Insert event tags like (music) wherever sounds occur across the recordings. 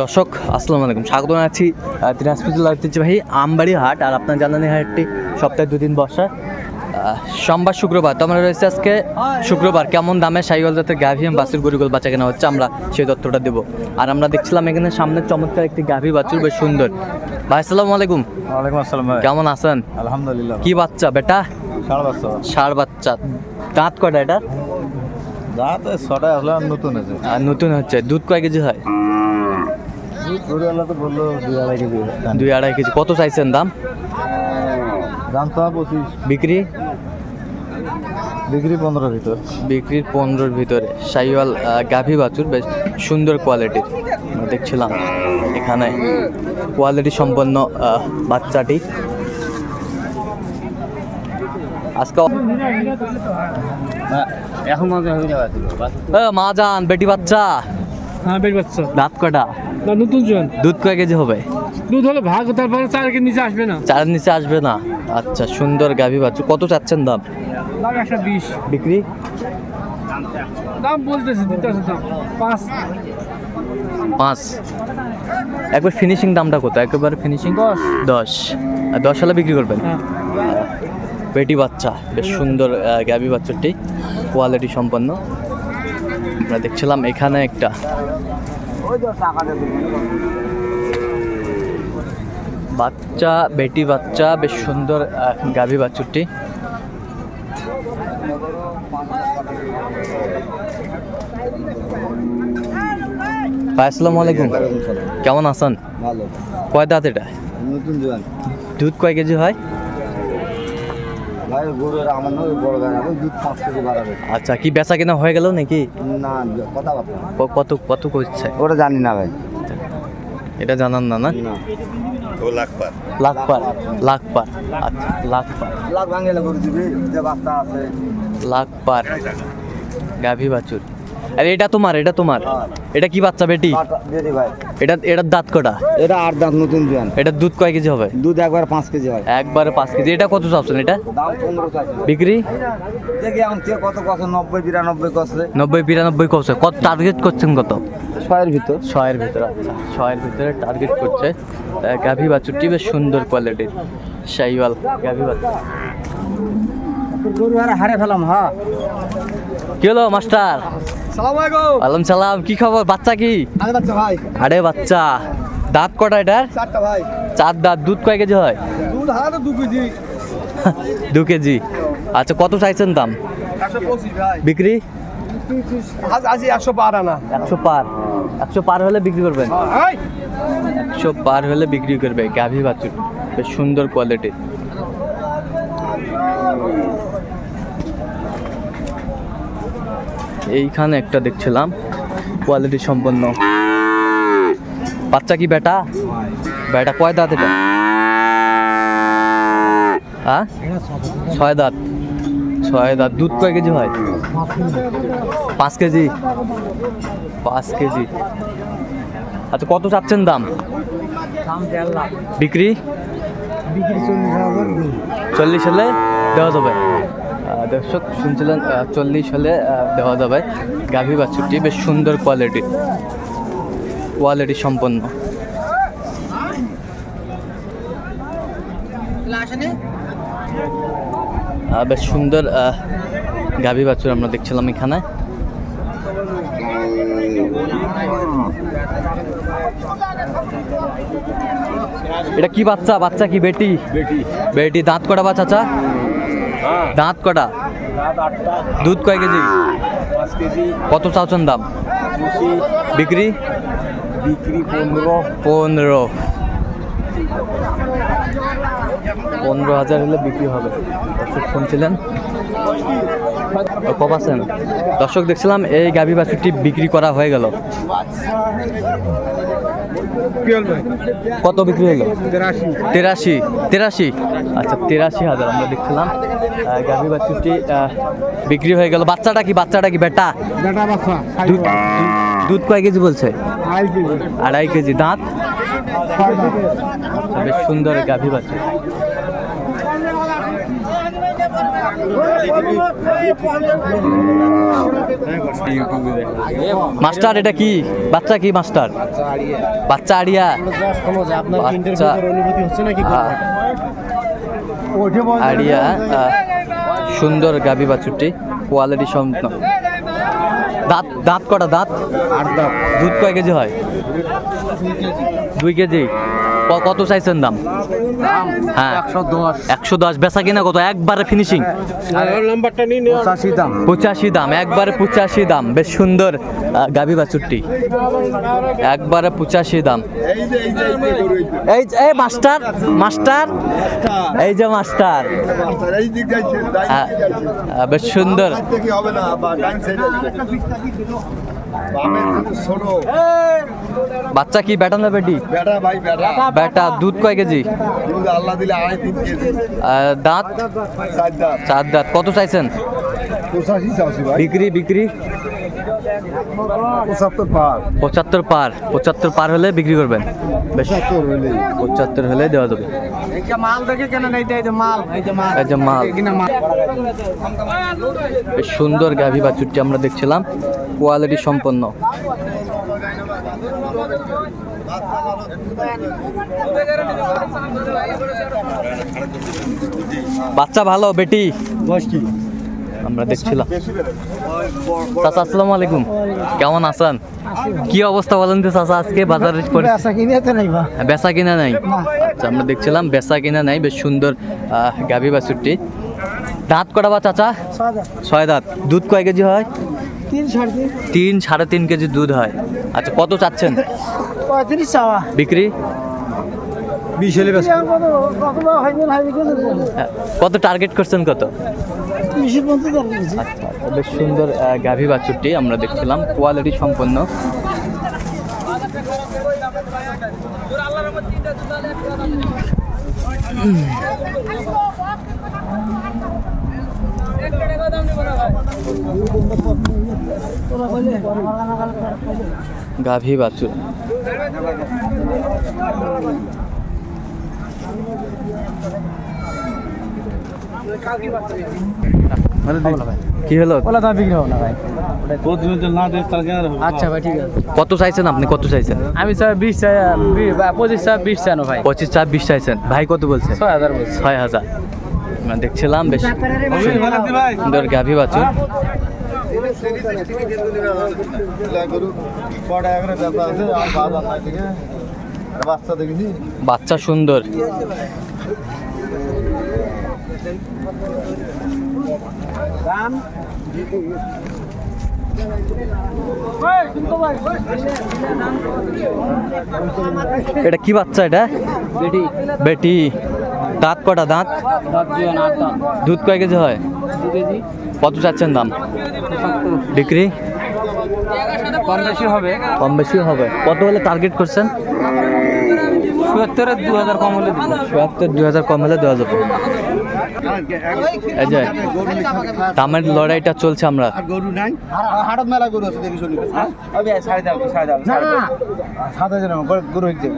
দর্শক আসসালামু আলাইকুম। স্বাগত আহ, দিনাজপুর জেলার ঐতিহ্যবাহী আমবাড়ি হাট। আর আপনার জানেন এই হাটটি সপ্তাহে দুদিন বসা। সোমবার শুক্রবার। তো আমরা রয়েছে আজকে শুক্রবার। কেমন দামে সাইকেল জাতের গাভি বাছুর গরিগোল বাচ্চা কেনা হচ্ছে আমরা সেই তথ্যটা দেবো। আর আমরা দেখছিলাম এখানে সামনে চমৎকার একটি গাভি বাছুর বেশ সুন্দর। ভাই আসসালামু আলাইকুম। ওয়ালাইকুম আসসালাম কেমন আছেন? আলহামদুলিল্লাহ। কি বাচ্চা বেটা? সাড়ে পাঁচশো ষাড় বাচ্চা। দাঁত কটা এটা? যা তো ছটা আসলে নতুন আছে। আর নতুন হচ্ছে। দুধ কয় কেজি হয়? ছোটবেলা তো বলল দুই আড়াই কেজি। দুই আড়াই কেজি কত চাইছেন দাম? দাম তো পঁচিশ। বিক্রি? বিক্রি পনেরো ভিতর। বিক্রির পনেরোর ভিতরে। সাইওয়াল গাভী বাছুর বেশ সুন্দর কোয়ালিটির দেখছিলাম এখানে কোয়ালিটি সম্পন্ন বাচ্চাটি। আজকে এখন মজা হয়ে যাবে। বেটি বাচ্চা। হ্যাঁ বেশ বাচ্চা। দাঁত কটা না নতুন জন দুধ কয় কেজি হবে? দুধ হলে ভাগ তারপরে চারকে নিচে আসবে না। চারের নিচে আসবে না? আচ্ছা সুন্দর গাভী বাছুর কত চাচ্ছেন দাম? দাম একশো বিশ। বিক্রি? দাম বলতেছে দিতেছে দাম। পাঁচ। পাঁচ। একবার ফিনিশিং দামটা কত একেবারে ফিনিশিং দশ। দশ। আর দশ সালে বিক্রি করবেন? হ্যাঁ। বেটি বাচ্চা। বেশ সুন্দর গ্যাবি বাচ্চাটি। কোয়ালিটি সম্পন্ন। আমরা দেখছিলাম এখানে একটা। বাচ্চা বেটি বাচ্চা বেশ সুন্দর গাভী বাছুরটি আসসালামু আলাইকুম। কেমন আছেন? কয় দাঁত এটা? দুধ কয় কেজি হয়? ভাই গরুর আমার নয় বড় গাড়ি আমি দুধ পাঁচ কেজি বাড়াবে আচ্ছা কি বেচা কেনা হয়ে গেল নাকি? না কথাবার্তা কত কত করছে? ওটা জানি না ভাই। এটা জানান না না? না। লাখ পার। লাখ পার আচ্ছা লাখ পার। লাখ ভাঙেলে গরু দিবি যে বাচ্চা আছে। লাখ পার। গাভী বাছুর। আরে এটা তোমার এটা তোমার। হ্যাঁ। এটা কি বাচ্চা বেটি? ভাই। এটা এটার দাঁত কটা? এটা আট দাঁত নতুন জোয়ান। এটার দুধ কয় কেজি হবে? দুধ একবার পাঁচ কেজি হয়। একবারে পাঁচ কেজি। এটা কত চাচ্ছেন এটা? দাম পনেরো বিক্রি? দেখি এখন কে কত কত নব্বই বিরানব্বই কষে। নব্বই বিরানব্বই কত কত টার্গেট করছেন কত? ছয়ের ভিতর। ছয়ের ভিতরে আচ্ছা। ছয়ের ভিতরে টার্গেট করছে। গাভী বাছুরটি বেশ সুন্দর কোয়ালিটির শাইওয়াল গাভী বাছুর। গরু হারে ফেলাম হ্যাঁ। কি হলো মাস্টার? সালাম আলাইকুম। সালাম কি খবর? বাচ্চা কি? আরে বাচ্চা ভাই। আরে বাচ্চা দাঁত কটা এটার? চারটা ভাই। চার দাঁত দুধ কয় কেজি হয়? দুধ হারা তো দু কেজি। (laughs) কেজি। আচ্ছা কত চাইছেন দাম? ভাই। বিক্রি? আজ আজ একশো পার আনা। পার। একশো পার হলে বিক্রি করবেন? একশো পার হলে বিক্রি করবে গাভী বাছুর। বেশ সুন্দর কোয়ালিটির এইখানে একটা দেখছিলাম কোয়ালিটি সম্পন্ন। বাচ্চা কি বেটা? বেটা কয় দাঁত এটা? হ্যাঁ? ছয় দাঁত। ছয় দাঁত। দুধ কয় কেজি হয়? পাঁচ কেজি। পাঁচ কেজি। আচ্ছা কত চাচ্ছেন দাম? বিক্রি? চল্লিশ হলে দেওয়া যাবে। দর্শক শুনছিলেন চল্লিশ হলে দেওয়া যাবে। গাভী বাছুরটি বেশ সুন্দর কোয়ালিটি কোয়ালিটি সম্পন্ন। বেশ সুন্দর গাভী বাছুর আমরা দেখছিলাম এখানে। এটা কি বাচ্চা? বাচ্চা কি বেটি। বেটি দাঁত কটা বা চাচা? দাঁত কটা? দুধ কয় কেজি? কত চাওছেন দাম? বিক্রি? বিক্রি পনেরো। পনেরো পনেরো হাজার হলে বিক্রি হবে। দর্শক শুনছিলেন? আছেন? দর্শক দেখছিলাম এই গাভী বাছুরটি বিক্রি করা হয়ে গেল। কত বিক্রি হলো? তেরাশি। তেরাশি? আচ্ছা তেরাশি হাজার আমরা দেখছিলাম। গাভী আহ, বিক্রি হয়ে গেল। বাচ্চাটা কি? বাচ্চাটা কি? বেটা? দুধ দুধ কয় কেজি বলছে? আড়াই কেজি। দাঁত? আচ্ছা, বেশ সুন্দর গাভী বাছুর। মাস্টার, এটা কি? বাচ্চা কি মাস্টার? বাচ্চা আড়িয়া। আড়িয়া সুন্দর গাবি বাছুরটি কোয়ালিটি সম্পন্ন দাঁত দাঁত কটা, দাঁত? দুধ কয় কেজি হয়? দুই কেজি। কত চাইছেন দাম? হ্যাঁ। একশো দশ। বেচা কিনা কত? একবারে ফিনিশিং পঁচাশি দাম। পঁচাশি দাম। একবারে পঁচাশি দাম। বেশ সুন্দর গাভী বাছুরটি একবারে পঁচাশি দাম। এই যে- এই মাস্টার মাস্টার। এই যে মাস্টার। হ্যাঁ, বেশ সুন্দর। বাচ্চা কি বেটা না বেটি? বেটা দুধ কয় কেজি? দাঁত? চার দাঁত। কত চাইছেন? বিক্রি বিক্রি? পঁচাত্তর পার। পঁচাত্তর পার। হলে বিক্রি করবেন। পঁচাত্তর হলে দেওয়া যাবে। মাল দেখে কেন এই যে মাল এই যে মাল। এই যে মাল। বেশ সুন্দর গাভী বাছুরটি আমরা দেখছিলাম। কোয়ালিটি সম্পন্ন। বাচ্চা ভালো বেটি? কি? আমরা দেখছিলাম। চাচা আসসালামু আলাইকুম। কেমন আছেন? কি অবস্থা বলেন তো চাচা আজকে বাজারের বা। বেচা কিনা নাই। আচ্ছা আমরা দেখছিলাম বেচা কিনা নাই বেশ সুন্দর গাভী বাছুরটি। দাঁত কটা বা চাচা? ছয় দাঁত। দুধ কয় কেজি হয়? তিন সাড়ে তিন। কেজি দুধ হয়। আচ্ছা কত চাচ্ছেন? বিক্রি? বিশ হলে কত হ্যাঁ, টার্গেট করছেন কত? আচ্ছা বেশ সুন্দর গাভী বাছুরটি আমরা দেখছিলাম। কোয়ালিটি সম্পন্ন। গাভী বাছুর। কি হলো? ওলা দাম বিক্রি হবে না ভাই। আচ্ছা ভাই ঠিক আছে। কত চাইছেন আপনি? কত চাইছেন? আমি চাই বিশ চাই পঁচিশ চাই বিশ চাই না ভাই। পঁচিশ চার বিশ চাইছেন। ভাই কত বলছেন ছয় হাজার বলছি। ছয় হাজার। দেখছিলাম বেশ। সুন্দর গাভী বাছুর বাচ্চা দেখেছি এটা কি বাচ্চা এটা? বেটি। বেটি। দাঁত কটা দাঁত? দুধ কয় কেজি হয়? কত চাচ্ছেন দাম? বিক্রি? কম বেশি হবে। কম বেশি হবে। কত হলে টার্গেট করছেন? চুয়াত্তরের দু হাজার কম হলে দিব। চুয়াত্তর দুই হাজার কম হলে দেওয়া যাবে। এই যে দামের লড়াইটা চলছে আমরা। গরু নাই? হাটত মেলা গরু আছে দেখি শুনি। সাড়ে দাম সাড়ে দাম না না সাত হাজার গরু হচ্ছে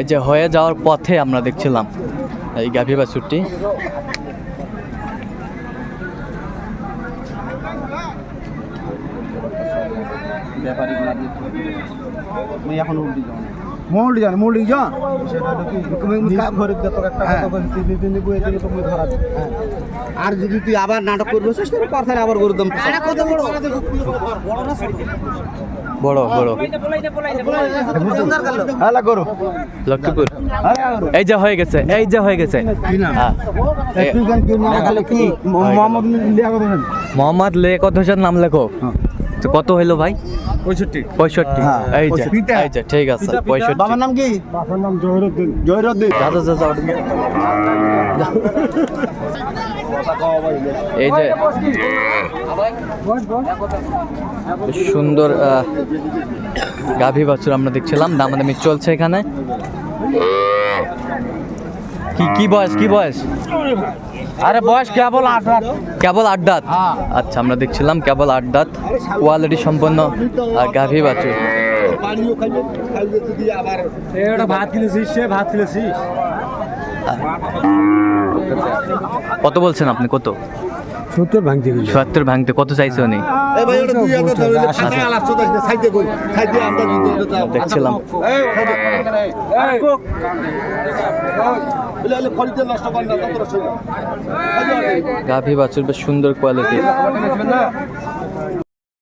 এই যে হয়ে যাওয়ার পথে আমরা দেখছিলাম এই গাভী বাছুরটি। এখন উল্টি যাও মোল্ড জান। মোল্ড জান তুমি কাপ ঘরে যত একটা কথা বলছি তিন দিন বই দিলে তুমি ধরা দিবে আর যদি তুই আবার নাটক করব করে আবার গরুর দাম কত? বড়? বড় বড় হ্যাঁ গরু। লক্ষ্মীপুর। হ্যাঁ এই যে হয়ে গেছে এই যে হয়ে গেছে। হ্যাঁ। মোহাম্মদ লিয়া কথা বলেন হোসেন নাম লেখো তো কত হইল ভাই? পঁয়ষট্টি। পঁয়ষট্টি। হ্যাঁ, এই যে এই যে ঠিক আছে পঁয়ষট্টি। বাবার নাম কি? বাবার নাম জহিরুদ্দিন। জহিরুদ্দিন। দাদা দাদা এই যে সুন্দর গাভী বাছুর আমরা দেখছিলাম। দামাদামি চলছে এখানে। কি কি বয়স কি বয়স আরে বয়স কেবল আট রাত কেবল আট দাঁত আচ্ছা আমরা দেখছিলাম কেবল আট দাঁত কোয়ালিটি সম্পন্ন গাভী বাছুর কত বলছেন আপনি কত সত্তর ভাঙতে সত্তর ভাঙতে কত চাইছে উনি দেখছিলাম গাভী বাছুর বেশ সুন্দর কোয়ালিটি